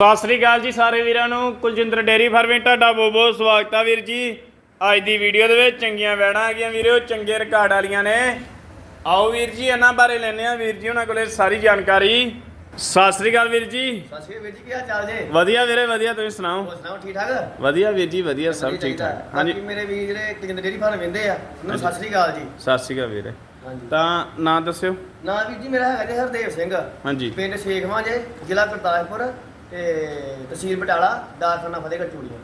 ਸਤਿ ਸ੍ਰੀ ਅਕਾਲ ਜੀ ਸਾਰੇ ਵੀਰਾਂ ਨੂੰ। ਕੁਲਜਿੰਦਰ ਡੇਰੀ ਫਾਰਮਿੰਗ ਤੁਹਾਡਾ ਬਹੁਤ ਬਹੁਤ ਸਵਾਗਤ ਆ ਵੀਰ ਜੀ। ਅੱਜ ਦੀ ਵੀਡੀਓ ਦੇ ਵਿੱਚ ਚੰਗੀਆਂ ਵੈੜਾਂ ਆ ਗਈਆਂ ਵੀਰੋ ਚੰਗੇ ਰਿਕਾਰਡ ਵਾਲੀਆਂ ਨੇ। ਆਓ ਵੀਰ ਜੀ ਇਹਨਾਂ ਬਾਰੇ ਲੈਣੇ ਆ ਵੀਰ ਜੀ ਉਹਨਾਂ ਕੋਲੇ ਸਾਰੀ ਜਾਣਕਾਰੀ। ਸਤਿ ਸ੍ਰੀ ਅਕਾਲ ਵੀਰ ਜੀ। ਸਤਿ ਸ਼੍ਰੀ ਅਕਾਲ ਵੀਰ ਜੀ ਕੀ ਹਾਲ ਚਾਲ ਜੇ? ਵਧੀਆ ਵੀਰੇ ਵਧੀਆ ਤੁਸੀਂ ਸੁਣਾਓ? ਹੋਰ ਸੁਣਾਓ ਠੀਕ ਠਾਕ? ਵਧੀਆ ਵੀਰ ਜੀ ਵਧੀਆ ਸਭ ਠੀਕ ਠਾਕ। ਹਾਂਜੀ। ਬਾਕੀ ਮੇਰੇ ਵੀਰ ਜਿਹੜੇ ਕਿੰਨੇ ਡੇਰੀ ਫਾਰਮ ਵੰਦੇ ਆ ਉਹਨਾਂ ਨੂੰ ਸਤਿ ਸ਼੍ਰੀ ਅਕਾਲ ਜੀ। ਸਤਿ ਸ੍ਰੀ ਅਕਾਲ ਵੀਰੇ। ਹਾਂਜੀ। ਤਾਂ ਨਾਂ ਦੱਸਿਓ। ਨਾਂ ਵੀਰ ਜੀ ਮੇਰਾ ਹੈਗਾ ਜੀ ਹਰਦੇਵ ਸਿੰਘ। ਹਾਂਜੀ। ਪਿੰਡ ਸ਼ੇਖਵਾਂ ਜੇ ਜ਼ਿਲ੍ਹਾ ਗੁਰਦਾਸਪੁਰ। ਤੇ ਤਹਿਸੀਲ ਬਟਾਲਾ ਦਾਰਖਾਨਾ ਫਤਿਹਗੜ੍ਹ ਚੂੜੀਆਂ।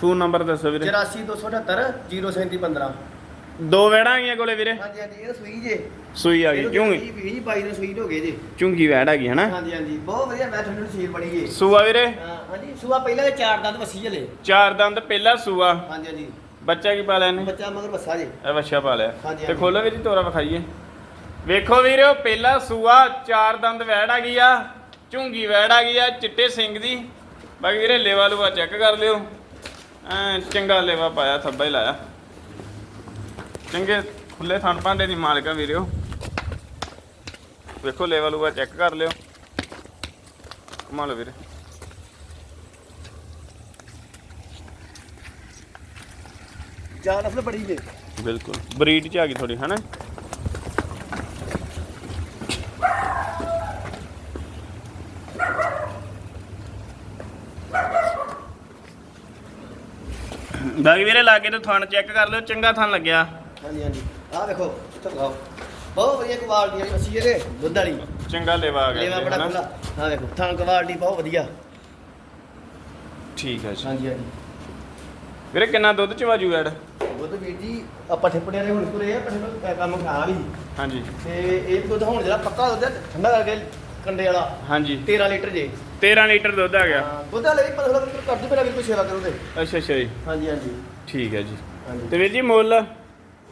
ਫੋਨ ਨੰਬਰ ਦੱਸੋ ਵੀਰੇ। 84278 03715 ਦੋ ਵੈੜਾਂ ਆਗੀਆਂ ਕੋਲੇ ਵੀਰੇ। ਹਾਂਜੀ ਹਾਂਜੀ ਇਹ ਤਾਂ ਸੂਈ ਜੇ। ਸੂਈ ਆ ਗਈ ਕਿਉਂ ਵੀਰ ਜੀ 22 ਦਿਨ ਸੂਈ ਹੋ ਗਏ ਜੀ। ਚੁੰਗੀ ਵੈੜ ਆ ਗਈ ਹਨਾ? ਹਾਂਜੀ ਹਾਂਜੀ ਬਹੁਤ ਵਧੀਆ ਮੈਂ ਠੰਡੀ ਸੀਲ ਬੜੀ ਜੇ। ਸੂਆ ਵੀਰੇ? ਹਾਂ, ਹਾਂਜੀ ਸੂਆ ਪਹਿਲਾਂ ਦੇ ਚਾਰ ਦੰਦ ਵਸੀ ਜਲੇ ਚਾਰ ਦੰਦ ਪਹਿਲਾ ਸੂਆ। ਹਾਂਜੀ ਹਾਂਜੀ। ਬੱਚਾ ਕੀ ਪਾ ਲਿਆ ਇਹਨੇ? ਬੱਚਾ ਮਗਰ ਵਸਾ ਜੇ। ਇਹ ਵੱਛਾ ਪਾ ਲਿਆ। ਹਾਂਜੀ, ਤੇ ਹਾਂਜੀ। ਖੋਲੋ ਵੀਰ ਤੋਰਾ ਵਿਖਾਈਏ। ਵੇਖੋ ਵੀਰੋ ਪਹਿਲਾ ਸੂਆ ਚਾਰ ਦੰਦ ਵੈੜ ਆ ਗਈ ਆ। ਝੁੰਗੀ ਵੈੜ ਆ ਗਈ ਆ ਚਿੱਟੇ ਸਿੰਘ ਦੀ। ਬਾਕੀ ਵੀਰੇ ਲੇਵਾ ਲੂਆ ਚੈੱਕ ਕਰ ਲਿਓ। ਐ ਚੰਗਾ ਲੇਵਾ ਪਾਇਆ ਥੱਬਾ ਹੀ ਲਾਇਆ। ਚੰਗੇ ਖੁੱਲੇ ਥਣ ਭਾਂਡੇ ਦੀ ਮਾਲਕਾ ਵੀਰਿਓ। ਵੇਖੋ ਲੇਵਾ ਲੂਆ ਚੈੱਕ ਕਰ ਲਿਓ। ਕਮਾ ਲਓ ਵੀਰੇ। ਚਾਰ ਨਸਲ ਬੜੀ ਜੇ ਬਿਲਕੁਲ। ਬਰੀਡ ਚ ਆ ਗਈ ਥੋੜੀ ਹਨਾ ਬਾਕੀ ਵੀਰੇ ਲਾ ਕੇ ਤੇ ਥਣ ਚੈੱਕ ਕਰ ਲਿਓ ਚੰਗਾ ਥਣ ਲੱਗਿਆ। ਹਾਂਜੀ ਹਾਂਜੀ। ਆਹ ਵੇਖੋ ਇੱਥੇ ਲਗਾਓ ਬਹੁਤ ਵਧੀਆ ਕੁਆਲਿਟੀ ਵਾਲੀ ਮੱਛੀ ਇਹਦੇ ਦੁੱਧ ਵਾਲੀ। ਚੰਗਾ ਲੇਵਾ ਆ ਗਿਆ ਲੇਵਾ ਬੜਾ? ਖੁੱਲਾ ਆਹ ਵੇਖੋ ਥਾਂ ਕੁਆਲਿਟੀ ਬਹੁਤ ਵਧੀਆ। ਠੀਕ ਹੈ ਜੀ। ਹਾਂਜੀ ਹਾਂਜੀ। ਵੀਰੇ ਕਿੰਨਾ ਦੁੱਧ ਚ ਵਾਜੂ ਐਡ? ਦੁੱਧ ਵੀਰ ਜੀ ਆਪਾਂ ਠੇਪੜੇ ਵਾਲੇ ਹੁਣ ਤੁਰੇ ਆ ਪਰ ਇਹਨੂੰ ਕੰਮ ਖਰਾਬ ਹੀ ਹਾਂਜੀ। ਤੇ ਇਹ ਦੁੱਧ ਹੁਣ ਜਿਹੜਾ ਪੱਕਾ ਦੁੱਧ ਹੈ, ਠੰਡਾ ਕਰਕੇ ਕੰਡੇ ਵਾਲਾ। ਹਾਂਜੀ। 13 ਲੀਟਰ ਜੇ। 13 ਲੀਟਰ ਦੁੱਧ ਆ ਗਿਆ। ਹਾਂ, ਦੁੱਧ ਵਾਲੇ ਵੀ 15 ਲੀਟਰ ਕਰਦੇ ਫਿਰ ਅਗਰ ਕੋਈ ਸੇਵਾ ਕਰੋਗੇ ਅੱਛਾ ਅੱਛਾ ਜੀ। ਹਾਂਜੀ ਹਾਂਜੀ। ਠੀਕ ਹੈ ਜੀ। ਹਾਂਜੀ। ਤੇ ਵੀਰ ਜੀ ਮੁੱਲ?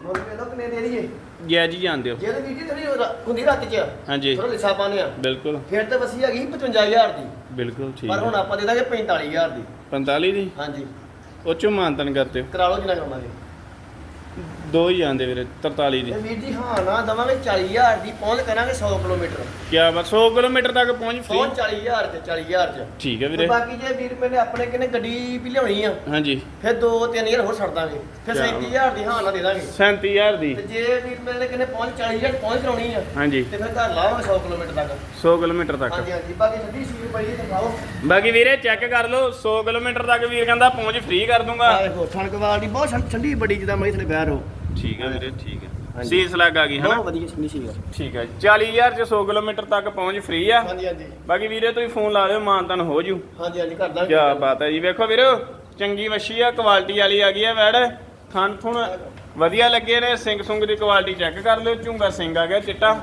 ਮੁੱਲ ਵੇ ਲੋ ਕਿੰਨੇ ਦੇ ਦਈਏ। ਗਿਆ ਜੀ ਜਾਣਦੇ ਹੋ। ਜੇ ਤੇ ਵੀਰ ਜੀ ਥੋੜੀ ਹੁੰਦੀ ਰਾਤ ਚ ਹਾਂਜੀ। ਥੋੜਾ ਲਿਸਾ ਪਾਉਂਦੇ ਆ। ਬਿਲਕੁਲ। ਫਿਰ ਤਾਂ ਵਸੀ ਹੈਗੀ 55000 ਦੀ। ਬਿਲਕੁਲ ਠੀਕ ਪਰ ਹੁਣ ਹੈ ਆਪਾਂ ਦੇ ਦਾਂਗੇ 45000 ਦੀ। 45 ਦੀ? ਹਾਂਜੀ। ਉਹ ਚੋਂ ਮਾਨਤਨ ਕਰਤੇ ਹੋ। ਕਰਾ ਲਓ ਜਿੰਨਾ ਕਰਾਉਣਾਗੇ ਦੋ ਹੀ ਜਾਂਦੇ ਵੀਰੇ 43 ਦੀ। ਤੇ ਵੀਰ ਜੀ ਹਾਂ ਨਾ ਦਵਾਂਗੇ 40000 ਦੀ ਪਹੁੰਚ ਕਰਾਂਗੇ 100 ਕਿਲੋਮੀਟਰ। ਕਿਆ ਬਸ 100 ਕਿਲੋਮੀਟਰ ਤੱਕ ਪਹੁੰਚ ਫ੍ਰੀ ਪਹੁੰਚ 40000 ਤੇ 40000 ਚ। ਠੀਕ ਹੈ ਵੀਰੇ। ਬਾਕੀ ਜੇ ਵੀਰ ਮੈਨੇ ਆਪਣੇ ਕਿਨੇ ਗੱਡੀ ਵੀ ਲਿਆਉਣੀ ਆ ਹਾਂਜੀ। ਫਿਰ 2-3000 ਹੋਰ ਛੱਡ ਦਾਂਗੇ। ਫਿਰ ਕਿਆ 37000 ਦੀ ਹਾਂ ਨਾ ਦੇ ਦਾਂਗੇ। 37000 ਦੀ। ਤੇ ਜੇ ਵੀਰ ਮੇਰੇ ਕਿਨੇ ਪਹੁੰਚ 40000 ਪਹੁੰਚ ਕਰਾਉਣੀ ਆ ਹਾਂਜੀ। ਤੇ ਫਿਰ ਘਰ ਲਾਵਾਂਗੇ 100 ਕਿਲੋਮੀਟਰ ਤੱਕ। 100 ਕਿਲੋਮੀਟਰ ਤੱਕ। ਹਾਂਜੀ ਹਾਂਜੀ। ਬਾਕੀ ਠੰਡੀ ਸੀਲ ਪਈ ਤੇ ਖਾਓ ਬਾਕੀ ਵੀਰੇ ਚੈੱਕ ਕਰ ਲਓ 100 ਕਿਲੋਮੀਟਰ ਤੱਕ ਵੀਰ ਕਹਿੰਦਾ ਪਹੁੰਚ ਫ੍ਰੀ ਕਰ ਦੂੰਗਾ। ਦੇਖੋ ਠਣਕਵਾਲ ਦੀ ਬਹੁਤ ਠੰਡੀ ਬੜੀ ਜਿੱਦਾਂ ਮਈ ਥਲੇ ਬੈਰ ਹੋ ਠੀਕ ਹੈ ਵੀਰੇ ਠੀਕ ਹੈ ਹਾਂਜੀ। ਸੀਸ ਲੱਗ ਆ ਗਈ ਹਨਾ? ਬਹੁਤ ਵਧੀਆ ਠੰਡੀ ਸੀਲ ਠੀਕ ਹੈ 40000 ਚ 100 ਕਿਲੋਮੀਟਰ ਤੱਕ ਪਹੁੰਚ ਫ੍ਰੀ ਆ। ਹਾਂਜੀ ਹਾਂਜੀ। ਬਾਕੀ ਵੀਰੇ ਤੁਸੀਂ ਫੋਨ ਲਾ ਲਿਓ ਮਾਨਤਨ ਹੋ ਜੂ। ਹਾਂਜੀ ਹਾਂਜੀ ਕਰ ਦਾਂਗੇ ਕੀ ਬਾਤ ਹੈ ਜੀ। ਵੇਖੋ ਵੀਰੋ ਚੰਗੀ ਮੱਛੀ ਆ ਕੁਆਲਿਟੀ ਵਾਲੀ ਆ ਗਈ ਆ ਵੈੜ। ਥਣ ਥੁਣ ਵਧੀਆ ਲੱਗੇ ਨੇ। ਸਿੰਘ ਸੁੰਗ ਦੀ ਕੁਆਲਿਟੀ ਚੈੱਕ ਕਰ ਲਿਓ। ਝੁੰਗਾ ਸਿੰਘ ਆ ਗਿਆ ਚਿੱਟਾ।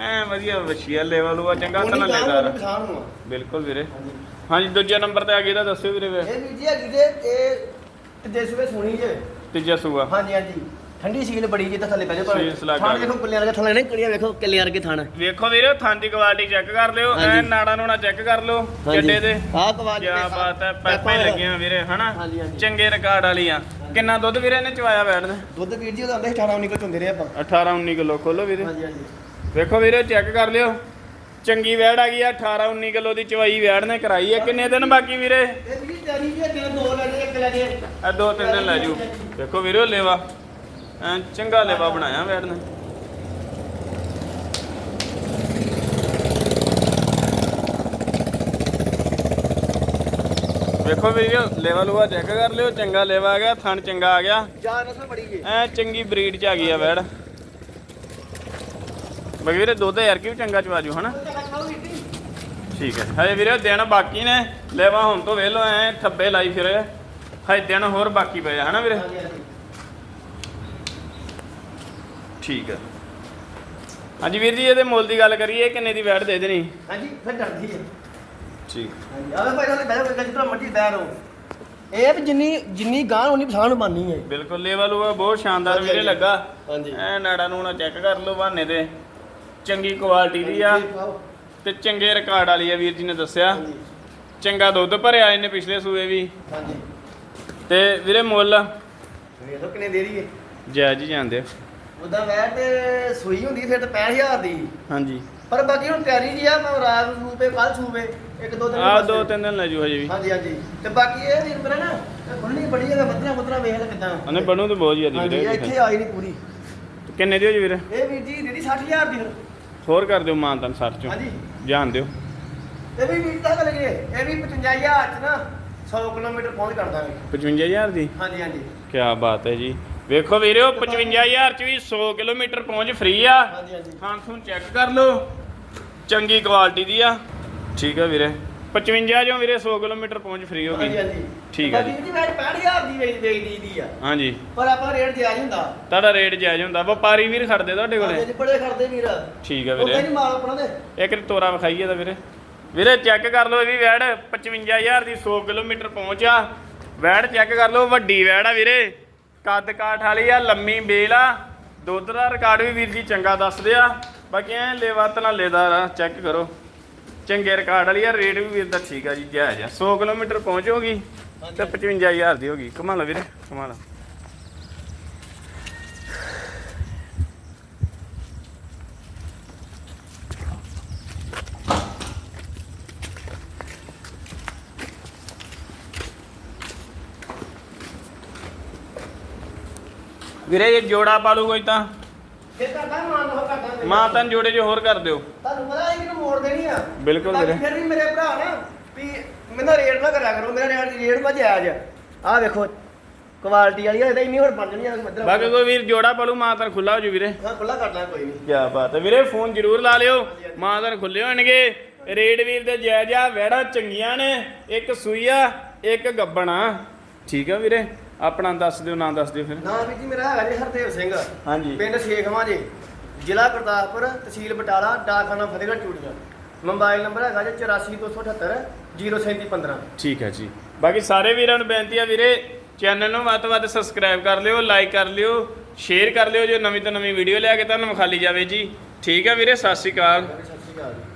ਐ ਵਧੀਆ ਮੱਛੀ ਆ ਲੈਵਲ ਉਹ ਚੰਗਾ ਉਹਨੀ ਗਾਂ ਥਣਲੇਦਾਰ ਨੂੰ ਕਿਸਾਨ ਨੂੰ ਆ। ਬਿਲਕੁਲ ਵੀਰੇ। ਹਾਂਜੀ। ਹਾਂਜੀ ਦੂਜੇ ਨੰਬਰ ਤੇ ਆ ਗਈ ਤਾਂ ਦੱਸਿਓ ਵੀਰੇ ਵੇ ਇਹ ਵੀਰ ਜੀ ਹੈਗੀ ਜੇ ਇਹ ਜੇ ਸਵੇ ਸੁਣੀ ਜੇ? ਤੀਜਾ ਸੂਆ। ਹਾਂਜੀ ਹਾਂਜੀ। ਠੰਡੀ ਸੀਲ ਬੜੀ ਜੇ ਤਾਂ ਥੱਲੇ ਪੈ ਜਾ ਸੀਲ ਲੱਗ ਥਾਣ। ਵੇਖੋ ਕਿੱਲਿਆਂ ਵਰਗੇ ਥੱਲੇ ਨਹੀਂ ਕਿਹੜੀਆਂ ਵੇਖੋ ਕਿੱਲਿਆਂ ਵਰਗੇ ਥਾਣ ਵੇਖੋ ਵੀਰੇ ਥਣ ਦੀ ਕੁਆਲਿਟੀ ਚੈੱਕ ਕਰ ਲਿਓ ਐ ਹਾਂਜੀ। ਨਾੜਾ ਨੂਣਾ ਚੈੱਕ ਕਰ ਲਿਓ ਚੱਡੇ ਦੇ। ਆਹ ਕਵਾਜ ਕੀ ਬਾਤ ਹੈ ਪੈਪਾਂ ਲੱਗੀਆਂ ਵੀਰੇ ਹਨਾ? ਹਾਂਜੀ, ਹਾਂਜੀ। ਚੰਗੇ ਰਿਕਾਰਡ ਵਾਲੀਆਂ। ਕਿੰਨਾ ਦੁੱਧ ਵੀਰੇ ਇਹਨੇ ਚਵਾਇਆ ਬੈਠ ਦੇ? ਦੁੱਧ ਵੀਰ ਜੀ ਉਹਦਾ ਆਂਦੇ 18 19 ਕਿਲੋ ਚੁੰਦੇ ਰਹੇ ਆਪਾਂ। 18 19 ਕਿਲੋ ਖੋਲੋ ਵੀਰੇ। ਹਾਂਜੀ ਹਾਂਜੀ। ਵੇਖੋ ਵੀਰੇ ਚੈੱਕ ਕਰ ਲਿਓ। ਚੰਗੀ ਵੈੜ ਆ ਗਈ ਆ 18 19 ਕਿਲੋ ਦੀ ਚਵਾਈ ਵੈੜ ਨੇ ਕਰਾਈ ਆ। ਕਿੰਨੇ ਦਿਨ ਬਾਕੀ ਵੀਰੇ? ਇਹ ਜੀ ਜਾਨੀ ਜੀ ਦੋ ਲੈ ਜੇ ਇੱਕ ਲੈ ਜੇ ਆ ਦੋ ਤਿੰਨ ਦਿਨ ਲੈ ਜੂ। ਵੇਖੋ ਵੀਰੇ ਲੇਵਾ। ਐ ਚੰਗਾ ਲੇਵਾ ਬਣਾਇਆ ਵੈੜ ਨੇ। ਵੇਖੋ ਵੀਰੇ ਲੇਵਾ ਲੂਆ ਚੈੱਕ ਕਰ ਲਿਓ ਚੰਗਾ ਲੇਵਾ ਆ ਗਿਆ ਥਣ ਚੰਗਾ ਆ ਗਿਆ। ਜਾਨ ਨਸਲ ਬੜੀ ਜੇ। ਐ ਚੰਗੀ ਬਰੀਡ ਚ ਆ ਗਈ ਆ ਵੈੜ ਬਾਕੀ ਵੀਰੇ ਦੁੱਧ ਯਾਰ ਕੀ ਵੀ ਚੰਗਾ ਚਵਾਜੂ ਹਨਾ ਠੀਕ ਹੈ। ਹਜੇ ਵੀਰੇ ਦਿਨ ਬਾਕੀ ਨੇ ਲੈਵਾ ਹੁਣ ਤੋਂ ਵੇਲੋ ਐ ਠੱਬੇ ਲਾਈ ਫਿਰ। ਹਜੇ ਦਿਨ ਹੋਰ ਬਾਕੀ ਪਏ ਆ ਹਨਾ ਵੀਰੇ? ਠੀਕ ਹੈ ਹਾਂਜੀ ਵੀਰ ਜੀ ਇਹਦੇ ਮੁੱਲ ਦੀ ਗੱਲ ਕਰੀਏ ਕਿੰਨੇ ਦੀ ਵੈਟ ਦੇ ਦੇਣੀ? ਹਾਂਜੀ ਫਿਰ ਡਰਦੀ ਹੈ ਠੀਕ। ਹਾਂਜੀ ਆਵੇ ਭਾਈ ਉਹਨੇ ਬੈਠਾ ਕੋਈ ਜਿੱਦਾਂ ਮਰਜ਼ੀ ਬੈਰ ਹੋ ਇਹ ਵੀ ਜਿੰਨੀ ਜਿੰਨੀ ਗਾਂ ਉਨੀ ਪਛਾਣ ਬਣਨੀ ਹੈ। ਬਿਲਕੁਲ ਲੇਵਲ ਉਹ ਬਹੁਤ ਸ਼ਾਨਦਾਰ ਹਾਂਜੀ, ਵੀਰੇ ਹਾਂਜੀ। ਲੱਗਾ। ਹਾਂਜੀ। ਐ ਨਾੜਾ ਨੂੰ ਨਾ ਚੈੱਕ ਕਰ ਲਓ ਬਹਾਨੇ ਤੇ। ਚੰਗੀ ਕੁਆਲਿਟੀ ਦੀ ਆ। ਤੇ ਚੰਗੇ ਰਿਕਾਰਡ ਵਾਲੀ ਆ ਵੀਰ ਜੀ ਨੇ ਦੱਸਿਆ। ਹਾਂਜੀ। ਚੰਗਾ ਦੁੱਧ ਭਰਿਆ ਇਹਨੇ ਪਿਛਲੇ ਸੂਏ ਵੀ। ਹਾਂਜੀ। ਤੇ ਵੀਰੇ ਮੁੱਲ? ਵੇਖੋ ਕਿੰਨੇ ਦੇ ਰਹੀ ਹੈ। ਜਾਇਜ਼ ਹੀ ਜਾਂਦੇ ਆ। ਉਦਾਂ ਵੈਟ ਸੂਈ ਹੁੰਦੀ ਫਿਰ ਤਾਂ 65000 ਦੀ। ਹਾਂਜੀ। ਪਰ ਬਾਕੀ ਹੁਣ ਤਿਆਰੀ ਜੀ ਆ ਮੈਂ ਰਾਤ ਨੂੰ ਸੂਪੇ ਕੱਲ ਸੂਪੇ ਇੱਕ ਦੋ ਦਿਨ ਆ। ਦੋ ਤਿੰਨ ਦਿਨ ਲੈ ਜੂ ਹਜੇ ਵੀ। ਹਾਂਜੀ ਹਾਂਜੀ। ਤੇ ਬਾਕੀ ਇਹ ਵੀਰ ਮੇਰਾ ਨਾ ਇਹ ਖੁੱਲਣੀ ਬੜੀ ਜਗ੍ਹਾ ਬੱਦਰਾ ਬੱਦਰਾ ਵੇਖ ਲੈ ਕਿਦਾਂ। ਉਹਨੇ ਬਣੂ ਤੇ ਬਹੁਤ ਜ਼ਿਆਦੀ ਹਾਂਜੀ ਵੀਰੇ ਇੱਥੇ ਆਈ ਨਹੀਂ ਪੂਰੀ। ਕਿੰਨੇ ਦੀ ਹੋ ਜੀ ਵੀਰੇ? ਇਹ ਵੀਰ ਜੀ ਦੀਦੀ 60000 ਦੀ ਫਿਰ। ਹੋਰ ਕਰ ਦਿਓ ਮਾਨ ਤਨ ਸਰ ਚੋਂ। ਹਾਂਜੀ। ਜਾਣ ਦਿਓ। ਇਹ ਵੀ ਵੀਰ ਤਾਂ ਲਗੇ ਇਹ ਵੀ 55000 ਚ ਨਾ 100 ਕਿਲੋਮੀਟਰ ਪਹੁੰਚ ਕਰ ਦਾਂਗੇ। 55000 ਦੀ? ਹਾਂਜੀ ਹਾਂਜੀ। ਕੀ ਬਾਤ ਹੈ ਜੀ। ਵੇਖੋ ਵੀਰਿਓ 55000 ਚ ਵੀ 100 ਕਿਲੋਮੀਟਰ ਪਹੁੰਚ ਫ੍ਰੀ ਆ। ਹਾਂਜੀ ਹਾਂਜੀ। ਖੂਨ ਚੈੱਕ ਕਰ ਲਓ। ਚੰਗੀ ਕੁਆਲਿਟੀ ਦੀ ਆ। ਠੀਕ ਆ ਵੀਰੇ। 55 ਚੋਂ ਵੀਰੇ 100 ਕਿਲੋਮੀਟਰ ਪਹੁੰਚ ਫ੍ਰੀ ਹੋ ਗਈ। ਹਾਂਜੀ ਠੀਕ ਆ ਬਾਕੀ ਜੀ। ਮੈਂ 65000 ਦੀ ਵੇਚ ਵੇਚਦੀ ਦੀ ਆ। ਹਾਂਜੀ। ਪਰ ਆਪਾਂ ਰੇਟ ਜਾਇਜ਼ ਹੁੰਦਾ। ਤੁਹਾਡਾ ਰੇਟ ਜਾਇਜ਼ ਹੁੰਦਾ। ਵਪਾਰੀ ਵੀਰ ਖੜਦੇ ਤੁਹਾਡੇ ਕੋਲੇ? ਹਾਂਜੀ ਬੜੇ ਖੜਦੇ ਵੀਰ। ਠੀਕ ਆ ਉਹ ਵੀਰੇ ਕਹਿੰਦੀ ਮਾਲ ਆਪਣਾ ਦੇ ਇੱਕ ਤੋਰਾ ਵਿਖਾਈਏ ਤਾਂ ਵੀਰੇ। ਵੀਰੇ ਚੈੱਕ ਕਰ ਲਓ ਇਹ ਵੀ ਵੈੜ। 55000 ਦੀ 100 ਕਿਲੋਮੀਟਰ ਪਹੁੰਚ ਆ। ਵੈੜ ਚੈੱਕ ਕਰ ਲਓ। ਵੱਡੀ ਵੈੜ ਆ ਵੀਰੇ। ਕੱਦ ਕਾਠ ਵਾਲੀ ਆ ਲੰਮੀ ਬੇਲ ਆ। ਦੁੱਧ ਦਾ ਰਿਕਾਰਡ ਵੀ ਵੀਰ ਜੀ ਚੰਗਾ ਦੱਸਦੇ ਆ। ਬਾਕੀ ਐ ਲੇਵਾ ਤਨਾਲੇਦਾਰ ਆ ਚੈੱਕ ਕਰੋ। ਚੰਗੇ ਰਿਕਾਰਡ ਵਾਲੀ ਆ ਰੇਟ ਵੀ ਵੀਰ ਦਾ ਠੀਕ ਆ ਜੀ ਜਾਇਜ਼ ਆ। 100 ਕਿਲੋਮੀਟਰ ਪਹੁੰਚ ਹੋਗੀ ਤੇ 55000 ਦੀ ਹੋਗੀ ਕਮਾ ਲਓ ਵੀਰੇ ਕਮਾ ਵੀਰੇ ਇਹ ਜੋੜਾ ਪਾਲੂ ਕੋਈ ਤਾਂ। ਫਿਰ ਕਰਦਾ ਮਾਨ ਹੋ ਕਰਦਾ ਮਾਂ ਤਾਂ ਜੋੜੇ ਜੋ ਹੋਰ ਕਰ ਦਿਓ। ਤੁਹਾਨੂੰ ਪਤਾ ਇਹ ਕਿਨੂੰ ਮੋੜ ਦੇਣੀ ਆ? ਬਿਲਕੁਲ ਵੀਰੇ। ਫਿਰ ਵੀ ਮੇਰੇ ਭਰਾ ਨਾ ਵੀ ਮੈਨੂੰ ਰੇਟ ਨਾ ਕਰਿਆ ਕਰੋ ਮੇਰਾ ਰੇਟ ਰੇਟ ਮਾ ਜਾਇਜ਼ ਆ ਆਹ ਵੇਖੋ ਕੁਆਲਿਟੀ ਵਾਲੀ ਇਹਦਾ ਇੰਨੀ ਹੋਰ ਬਣ ਜਣੀ ਆ ਮੱਧਰ ਬਾਕੀ ਕੋਈ ਵੀਰ ਜੋੜਾ ਪਾਲੂ ਮਾਂ ਤਾਂ ਖੁੱਲਾ ਹੋ ਜੂ ਵੀਰੇ। ਹਾਂ ਖੁੱਲਾ ਕਰ ਲਾਂ ਕੋਈ ਨਹੀਂ ਕੀ ਬਾਤ ਹੈ ਵੀਰੇ ਫੋਨ ਜ਼ਰੂਰ ਲਾ ਲਿਓ। ਮਾਂ ਤਾਂ ਖੁੱਲੇ ਹੋਣਗੇ। ਰੇਡ ਵੀਰ ਦੇ ਜਾਇਜ਼ ਆ ਵੈੜਾ ਚੰਗੀਆਂ ਨੇ। ਇੱਕ ਸੂਈ ਆ ਇੱਕ ਗੱਬਣਾ। ਠੀਕ ਆ ਵੀਰੇ। ਆਪਣਾ ਦੱਸ ਦਿਓ ਨਾਂ ਦੱਸ ਦਿਓ ਫਿਰ। ਨਾਮ ਵੀ ਜੀ ਮੇਰਾ ਹੈਗਾ ਜੀ ਹਰਦੇਵ ਸਿੰਘ। ਹਾਂਜੀ। ਪਿੰਡ ਸੇਖਵਾਂ ਜੀ ਜ਼ਿਲ੍ਹਾ ਗੁਰਦਾਸਪੁਰ ਤਹਿਸੀਲ ਬਟਾਲਾ ਡਾਕਖਾਨਾ ਫਤਿਹਗੜ੍ਹ ਚੂੜੀਆਂ। ਮੋਬਾਈਲ ਨੰਬਰ ਹੈਗਾ ਜੀ 8428 03715 ਠੀਕ ਹੈ ਜੀ। ਬਾਕੀ ਸਾਰੇ ਵੀਰਾਂ ਨੂੰ ਬੇਨਤੀ ਆ ਵੀਰੇ ਚੈਨਲ ਨੂੰ ਵੱਧ ਤੋਂ ਵੱਧ ਸਬਸਕ੍ਰਾਈਬ ਕਰ ਲਿਓ ਲਾਈਕ ਕਰ ਲਿਓ ਸ਼ੇਅਰ ਕਰ ਲਿਓ ਜੋ ਨਵੀਂ ਤੋਂ ਨਵੀਂ ਵੀਡੀਓ ਲਿਆ ਕੇ ਤੁਹਾਨੂੰ ਵਿਖਾਲੀ ਜਾਵੇ ਜੀ। ਠੀਕ ਹੈ ਵੀਰੇ ਸਤਿ ਸ਼੍ਰੀ ਅਕਾਲ। ਸਤਿ ਸ਼੍ਰੀ ਅਕਾਲ ਜੀ।